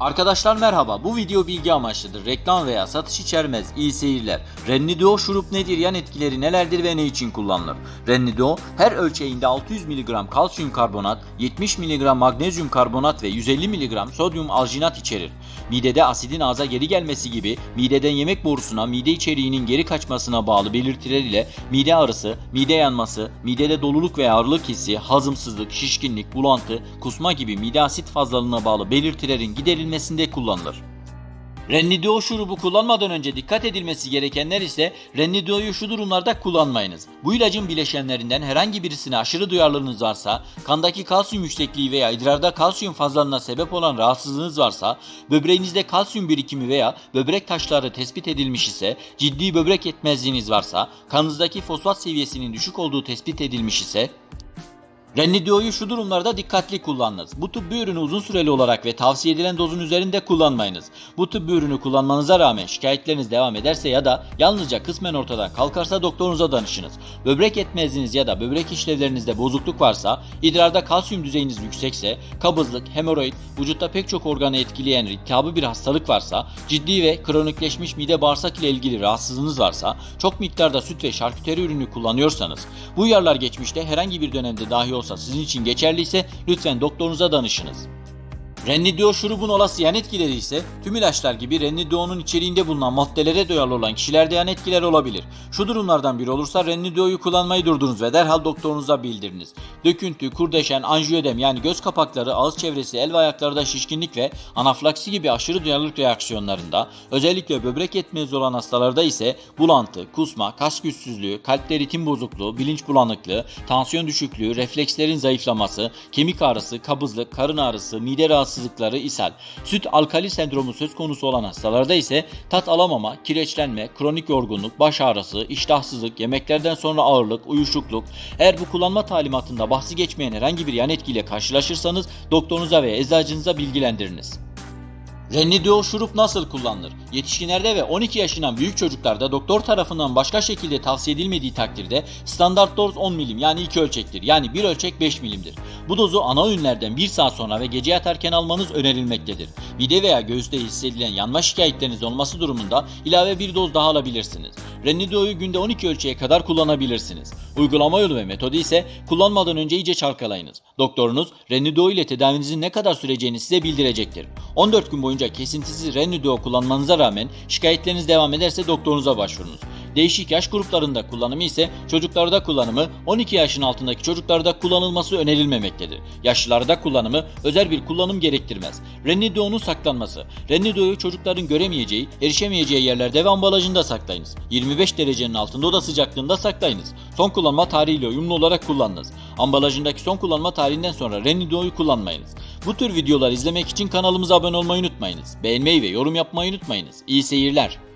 Arkadaşlar merhaba. Bu video bilgi amaçlıdır. Reklam veya satış içermez. İyi seyirler. Rennido şurup nedir? Yan etkileri nelerdir ve ne için kullanılır? Rennido her ölçeğinde 600 mg kalsiyum karbonat, 70 mg magnezyum karbonat ve 150 mg sodyum alginat içerir. Midede asidin ağza geri gelmesi gibi mideden yemek borusuna mide içeriğinin geri kaçmasına bağlı belirtiler ile mide ağrısı, mide yanması, midede doluluk veya ağırlık hissi, hazımsızlık, şişkinlik, bulantı, kusma gibi mide asit fazlalığına bağlı belirtilerin giderilmesinde kullanılır. Rennidio şurubu kullanmadan önce dikkat edilmesi gerekenler ise Rennidio'yu şu durumlarda kullanmayınız. Bu ilacın bileşenlerinden herhangi birisine aşırı duyarlılığınız varsa, kandaki kalsiyum yüksekliği veya idrarda kalsiyum fazlalığına sebep olan rahatsızlığınız varsa, böbreğinizde kalsiyum birikimi veya böbrek taşları tespit edilmiş ise, ciddi böbrek yetmezliğiniz varsa, kanınızdaki fosfat seviyesinin düşük olduğu tespit edilmiş ise, Rennidio'yu şu durumlarda dikkatli kullanınız. Bu tıbbi ürünü uzun süreli olarak ve tavsiye edilen dozun üzerinde kullanmayınız. Bu tıbbi ürünü kullanmanıza rağmen şikayetleriniz devam ederse ya da yalnızca kısmen ortadan kalkarsa doktorunuza danışınız. Böbrek yetmezliğiniz ya da böbrek işlevlerinizde bozukluk varsa, idrarda kalsiyum düzeyiniz yüksekse, kabızlık, hemoroid, vücutta pek çok organı etkileyen iltihabı bir hastalık varsa, ciddi ve kronikleşmiş mide bağırsak ile ilgili rahatsızlığınız varsa, çok miktarda süt ve şarküteri ürünü kullanıyorsanız, bu uyarılar geçmişte herhangi bir dönemde dahi olsa sizin için geçerliyse lütfen doktorunuza danışınız. Rennidio şurubun olası yan etkileri ise tüm ilaçlar gibi Rennidio'nun içeriğinde bulunan maddelere duyarlı olan kişilerde yan etkiler olabilir. Şu durumlardan biri olursa Rennidio'yu kullanmayı durdurunuz ve derhal doktorunuza bildiriniz. Döküntü, kurdeşen, anjiyodem yani göz kapakları, ağız çevresi, el ve ayaklarda şişkinlik ve anaflaksi gibi aşırı duyarlılık reaksiyonlarında, özellikle böbrek yetmezliği olan hastalarda ise bulantı, kusma, kas güçsüzlüğü, kalpte ritim bozukluğu, bilinç bulanıklığı, tansiyon düşüklüğü, reflekslerin zayıflaması, kemik ağrısı, kabızlık, karın ağrısı, mide rahatsızlıkları, ishal, süt alkali sendromu söz konusu olan hastalarda ise tat alamama, kireçlenme, kronik yorgunluk, baş ağrısı, iştahsızlık, yemeklerden sonra ağırlık, uyuşukluk, eğer bu kullanma talimatında bahsi geçmeyen herhangi bir yan etkiyle karşılaşırsanız doktorunuza ve eczacınıza bilgilendiriniz. Rennidio şurup nasıl kullanılır? Yetişkinlerde ve 12 yaşından büyük çocuklarda doktor tarafından başka şekilde tavsiye edilmediği takdirde standart doz 10 milim yani 2 ölçektir. Yani 1 ölçek 5 milimdir. Bu dozu ana öğünlerden 1 saat sonra ve gece yatarken almanız önerilmektedir. Mide veya göğüste hissedilen yanma şikayetleriniz olması durumunda ilave bir doz daha alabilirsiniz. Rennidio'yu günde 12 ölçeğe kadar kullanabilirsiniz. Uygulama yolu ve metodu ise kullanmadan önce iyice çalkalayınız. Doktorunuz Rennidio ile tedavinizin ne kadar süreceğini size bildirecektir. 14 gün boyunca kesintisiz Rennidio kullanmanıza rağmen şikayetleriniz devam ederse doktorunuza başvurunuz. Değişik yaş gruplarında kullanımı ise çocuklarda kullanımı 12 yaşın altındaki çocuklarda kullanılması önerilmemektedir. Yaşlılarda kullanımı özel bir kullanım gerektirmez. Rennidio'nun saklanması. Rennidio'yu çocukların göremeyeceği, erişemeyeceği yerlerde ve ambalajında saklayınız. 25 derecenin altında oda sıcaklığında saklayınız. Son kullanma tarihiyle uyumlu olarak kullanınız. Ambalajındaki son kullanma tarihinden sonra Rennidio'yu kullanmayınız. Bu tür videolar izlemek için kanalımıza abone olmayı unutmayınız. Beğenmeyi ve yorum yapmayı unutmayınız. İyi seyirler.